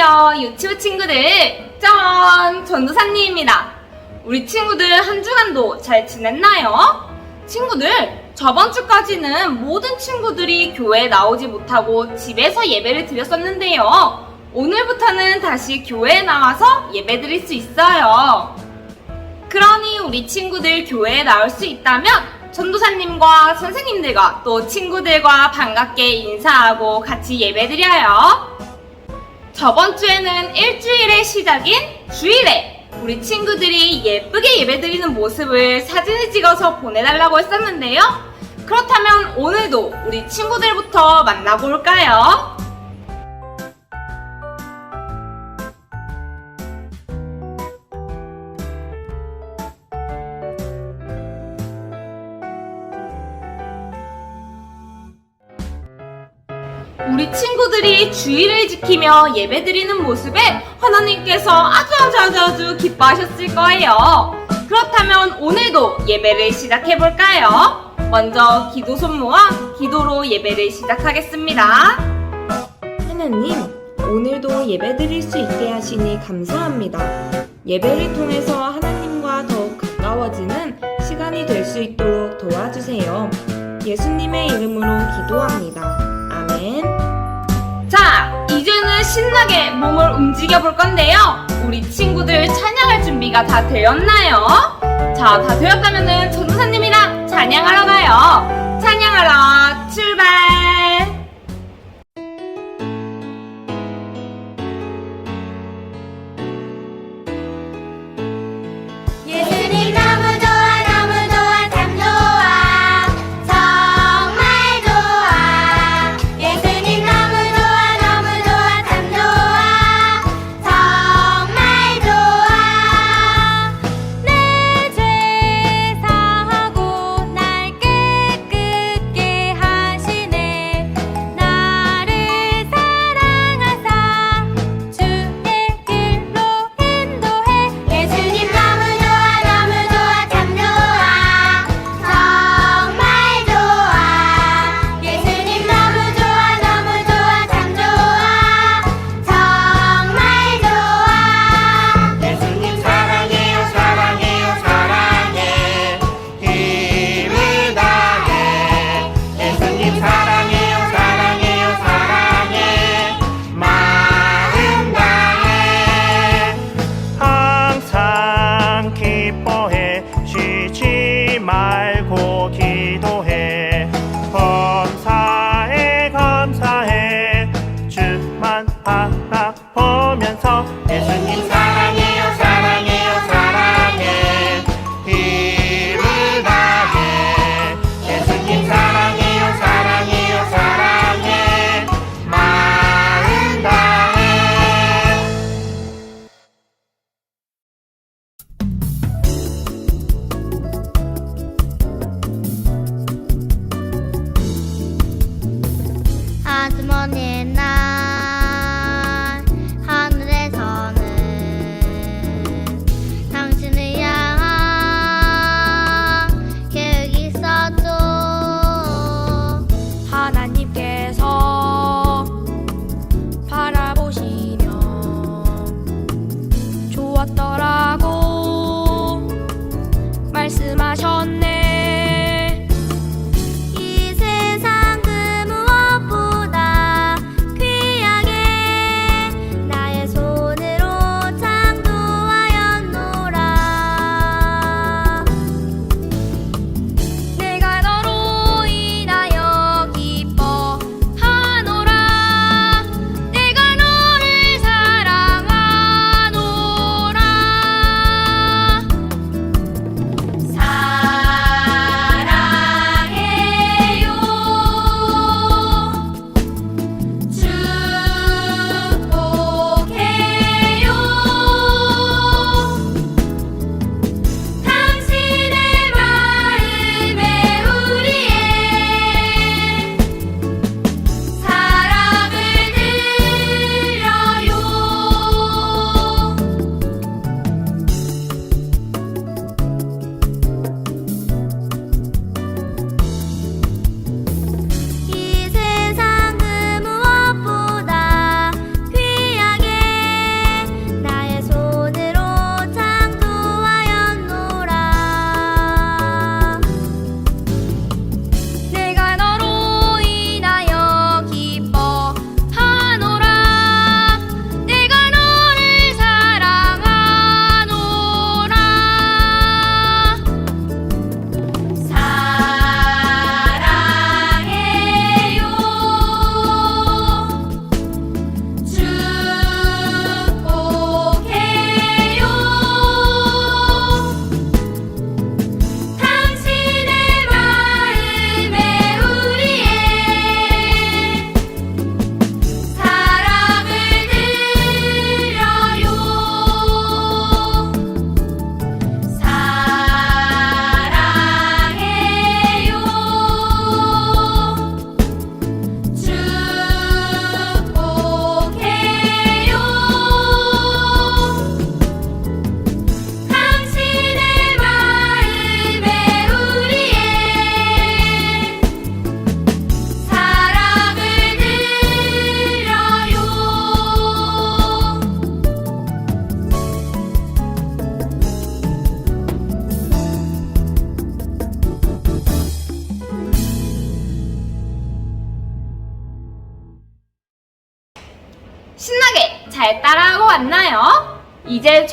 안녕하세요. 유치부 친구들 짠! 전도사님입니다. 우리 친구들 한 주간도 잘 지냈나요? 친구들 저번 주까지는 모든 친구들이 교회에 나오지 못하고 집에서 예배를 드렸었는데요. 오늘부터는 다시 교회에 나와서 예배 드릴 수 있어요. 그러니 우리 친구들 교회에 나올 수 있다면 전도사님과 선생님들과 또 친구들과 반갑게 인사하고 같이 예배드려요. 저번 주에는 일주일의 시작인 주일에 우리 친구들이 예쁘게 예배드리는 모습을 사진을 찍어서 보내달라고 했었는데요. 그렇다면 오늘도 우리 친구들부터 만나볼까요? 친구들이 주의를 지키며 예배드리는 모습에 하나님께서 아주 아주 아주 아주 기뻐하셨을 거예요. 그렇다면 오늘도 예배를 시작해 볼까요? 먼저 기도 손모와 기도로 예배를 시작하겠습니다. 하나님, 오늘도 예배 드릴 수 있게 하시니 감사합니다. 예배를 통해서 하나님과 더욱 가까워지는 시간이 될 수 있도록 도와주세요. 예수님의 이름으로 기도합니다. 자, 이제는 신나게 몸을 움직여 볼 건데요. 우리 친구들 찬양할 준비가 다 되었나요? 자, 다 되었다면은 전도사님이랑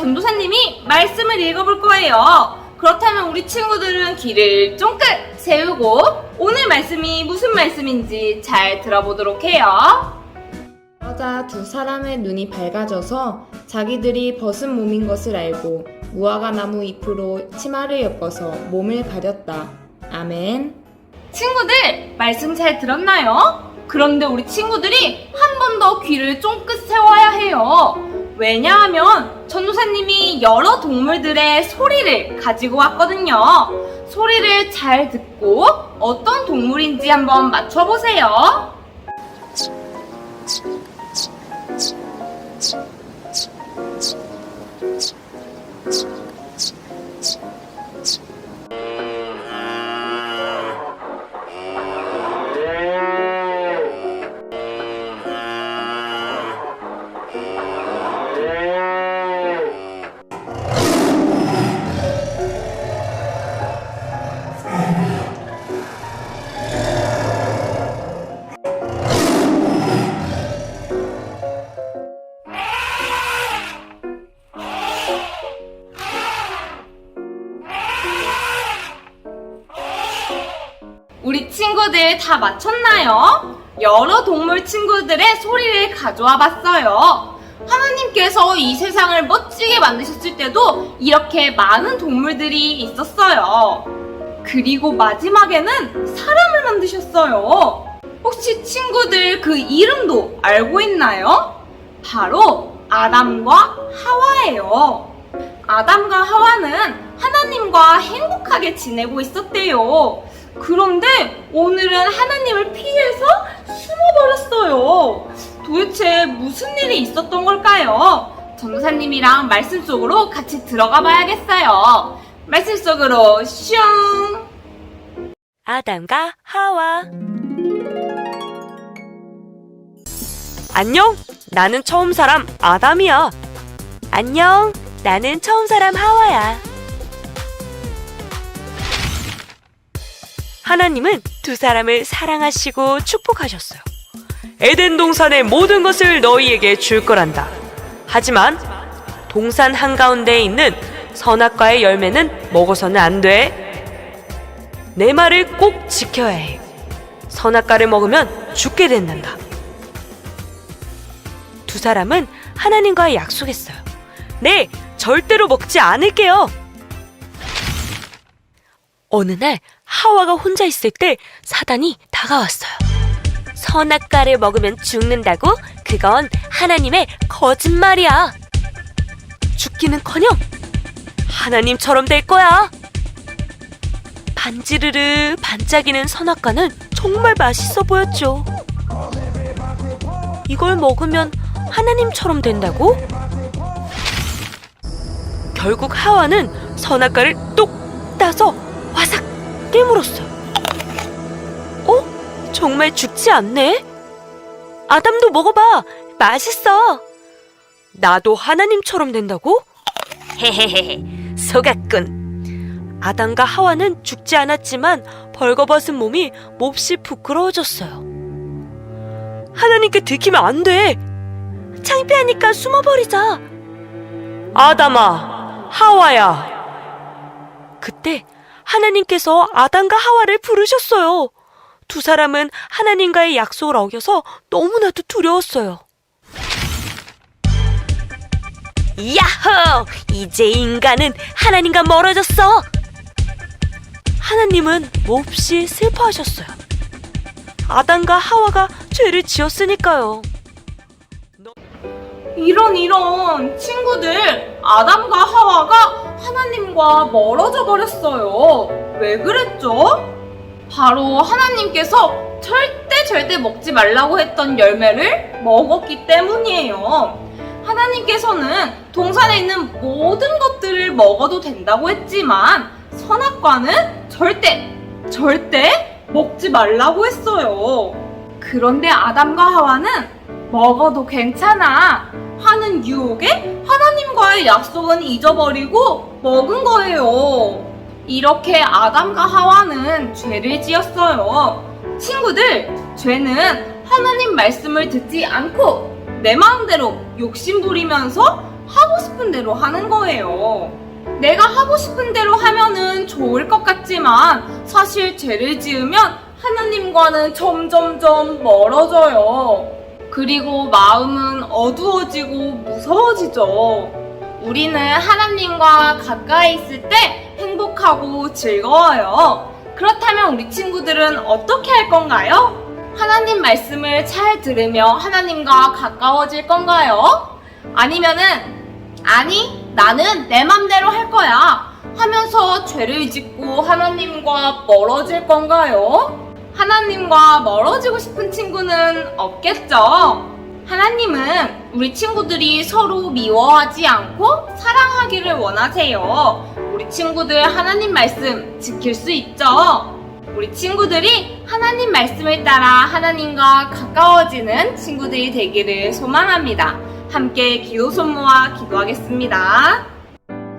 전도사님이 말씀을 읽어볼 거예요. 그렇다면 우리 친구들은 귀를 쫑긋 세우고 오늘 말씀이 무슨 말씀인지 잘 들어보도록 해요. 그러자 두 사람의 눈이 밝아져서 자기들이 벗은 몸인 것을 알고 무화과 나무 잎으로 치마를 엮어서 몸을 가렸다. 아멘. 친구들, 말씀 잘 들었나요? 그런데 우리 친구들이 한 번 더 귀를 쫑긋 세워야 해요. 왜냐하면 전도사님이 여러 동물들의 소리를 가지고 왔거든요. 소리를 잘 듣고 어떤 동물인지 한번 맞춰보세요. 다 맞췄나요? 여러 동물 친구들의 소리를 가져와 봤어요. 하나님께서 이 세상을 멋지게 만드셨을 때도 이렇게 많은 동물들이 있었어요. 그리고 마지막에는 사람을 만드셨어요. 혹시 친구들 그 이름도 알고 있나요? 바로 아담과 하와예요. 아담과 하와는 하나님과 행복하게 지내고 있었대요. 그런데 오늘은 하나님을 피해서 숨어버렸어요. 도대체 무슨 일이 있었던 걸까요? 전도사님이랑 말씀 속으로 같이 들어가 봐야겠어요. 말씀 속으로 슝! 아담과 하와. 안녕, 나는 처음 사람 아담이야. 안녕, 나는 처음 사람 하와야. 하나님은 두 사람을 사랑하시고 축복하셨어요. 에덴 동산의 모든 것을 너희에게 줄 거란다. 하지만 동산 한가운데에 있는 선악과의 열매는 먹어서는 안 돼. 내 말을 꼭 지켜야 해. 선악과를 먹으면 죽게 된단다. 두 사람은 하나님과 약속했어요. 네, 절대로 먹지 않을게요. 어느 날 하와가 혼자 있을 때 사단이 다가왔어요. 선악과를 먹으면 죽는다고? 그건 하나님의 거짓말이야. 죽기는커녕 하나님처럼 될 거야. 반지르르 반짝이는 선악과는 정말 맛있어 보였죠. 이걸 먹으면 하나님처럼 된다고? 결국 하와는 선악과를 똑 따서 화삭 깨물었어요. 어? 정말 죽지 않네? 아담도 먹어봐. 맛있어. 나도 하나님처럼 된다고? 헤헤헤헤, 속았군. 아담과 하와는 죽지 않았지만 벌거벗은 몸이 몹시 부끄러워졌어요. 하나님께 들키면 안 돼. 창피하니까 숨어버리자. 아담아, 하와야. 그때 하나님께서 아담과 하와를 부르셨어요. 두 사람은 하나님과의 약속을 어겨서 너무나도 두려웠어요. 야호! 이제 인간은 하나님과 멀어졌어! 하나님은 몹시 슬퍼하셨어요. 아담과 하와가 죄를 지었으니까요. 이런 이런 친구들 아담과 하와가 하나님과 멀어져 버렸어요. 왜 그랬죠? 바로 하나님께서 절대 절대 먹지 말라고 했던 열매를 먹었기 때문이에요. 하나님께서는 동산에 있는 모든 것들을 먹어도 된다고 했지만 선악과는 절대 절대 먹지 말라고 했어요. 그런데 아담과 하와는 먹어도 괜찮아 하는 유혹에 하나님과의 약속은 잊어버리고 먹은 거예요. 이렇게 아담과 하와는 죄를 지었어요. 친구들, 죄는 하나님 말씀을 듣지 않고 내 마음대로 욕심 부리면서 하고 싶은 대로 하는 거예요. 내가 하고 싶은 대로 하면은 좋을 것 같지만 사실 죄를 지으면 하나님과는 점점점 멀어져요. 그리고 마음은 어두워지고 무서워지죠. 우리는 하나님과 가까이 있을 때 행복하고 즐거워요. 그렇다면 우리 친구들은 어떻게 할 건가요? 하나님 말씀을 잘 들으며 하나님과 가까워질 건가요? 아니면은 아니 나는 내 맘대로 할 거야 하면서 죄를 짓고 하나님과 멀어질 건가요? 하나님과 멀어지고 싶은 친구는 없겠죠? 하나님은 우리 친구들이 서로 미워하지 않고 사랑하기를 원하세요. 우리 친구들 하나님 말씀 지킬 수 있죠? 우리 친구들이 하나님 말씀을 따라 하나님과 가까워지는 친구들이 되기를 소망합니다. 함께 기도 손모아 기도하겠습니다.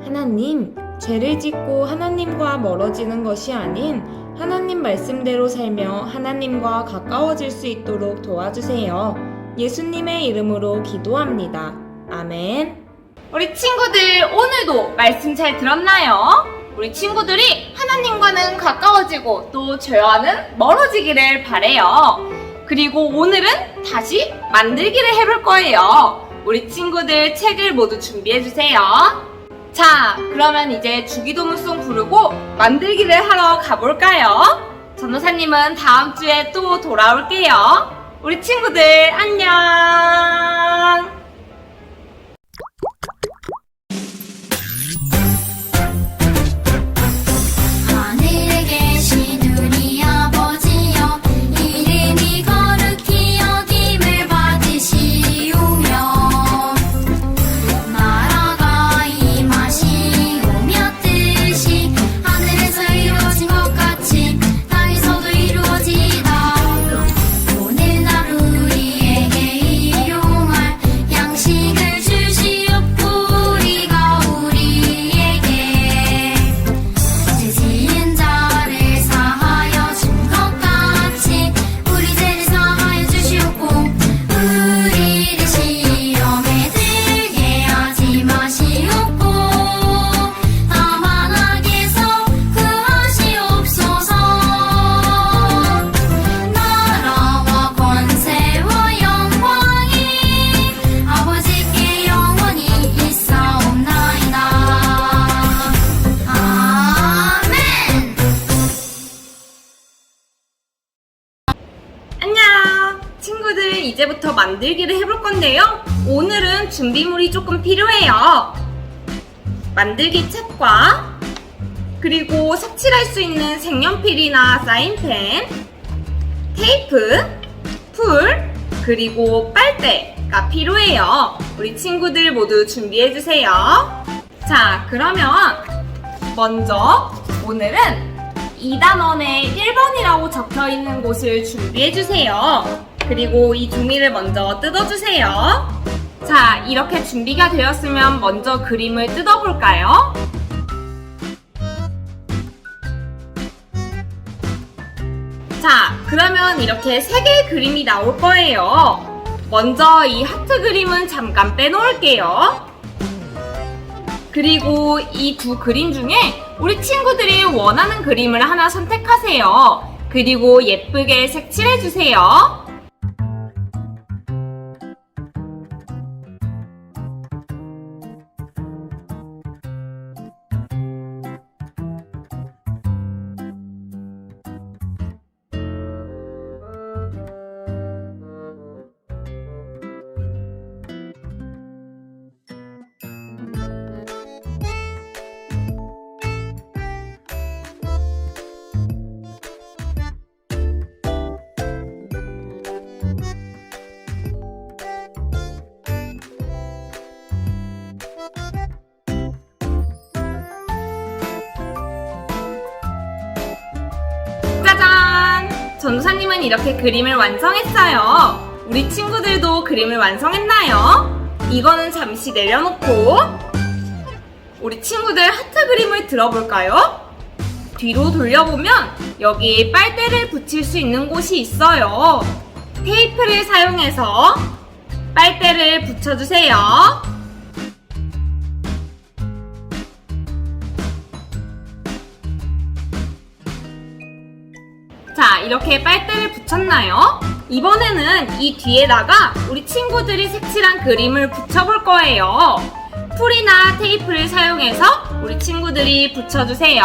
하나님, 죄를 짓고 하나님과 멀어지는 것이 아닌 하나님 말씀대로 살며 하나님과 가까워질 수 있도록 도와주세요. 예수님의 이름으로 기도합니다. 아멘. 우리 친구들 오늘도 말씀 잘 들었나요? 우리 친구들이 하나님과는 가까워지고 또 죄와는 멀어지기를 바래요. 그리고 오늘은 다시 만들기를 해볼 거예요. 우리 친구들 책을 모두 준비해 주세요. 자, 그러면 이제 주기도문송 부르고 만들기를 하러 가볼까요? 전도사님은 다음 주에 또 돌아올게요. 우리 친구들 안녕! 만들기를 해볼 건데요. 오늘은 준비물이 조금 필요해요. 만들기 책과 그리고 색칠할 수 있는 색연필이나 사인펜, 테이프, 풀, 그리고 빨대가 필요해요. 우리 친구들 모두 준비해주세요. 자, 그러면 먼저 오늘은 2단원에 1번이라고 적혀 있는 곳을 준비해 주세요. 그리고 이 종이를 먼저 뜯어 주세요. 자, 이렇게 준비가 되었으면 먼저 그림을 뜯어 볼까요? 자, 그러면 이렇게 세 개의 그림이 나올 거예요. 먼저 이 하트 그림은 잠깐 빼놓을게요. 그리고 이 두 그림 중에 우리 친구들이 원하는 그림을 하나 선택하세요. 그리고 예쁘게 색칠해주세요. 전도사님은 이렇게 그림을 완성했어요. 우리 친구들도 그림을 완성했나요? 이거는 잠시 내려놓고 우리 친구들 하트 그림을 들어볼까요? 뒤로 돌려보면 여기 빨대를 붙일 수 있는 곳이 있어요. 테이프를 사용해서 빨대를 붙여주세요. 이렇게 빨대를 붙였나요? 이번에는 이 뒤에다가 우리 친구들이 색칠한 그림을 붙여볼 거예요. 풀이나 테이프를 사용해서 우리 친구들이 붙여주세요.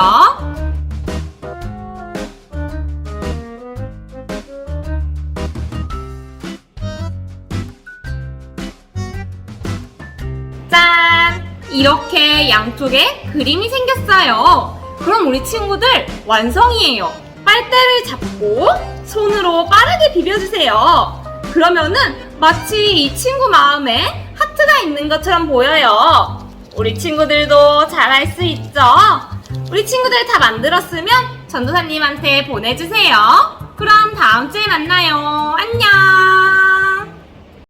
짠! 이렇게 양쪽에 그림이 생겼어요. 그럼 우리 친구들 완성이에요. 빨대를 잡고 손으로 빠르게 비벼주세요. 그러면은 마치 이 친구 마음에 하트가 있는 것처럼 보여요. 우리 친구들도 잘할 수 있죠? 우리 친구들 다 만들었으면 전도사님한테 보내주세요. 그럼 다음 주에 만나요. 안녕!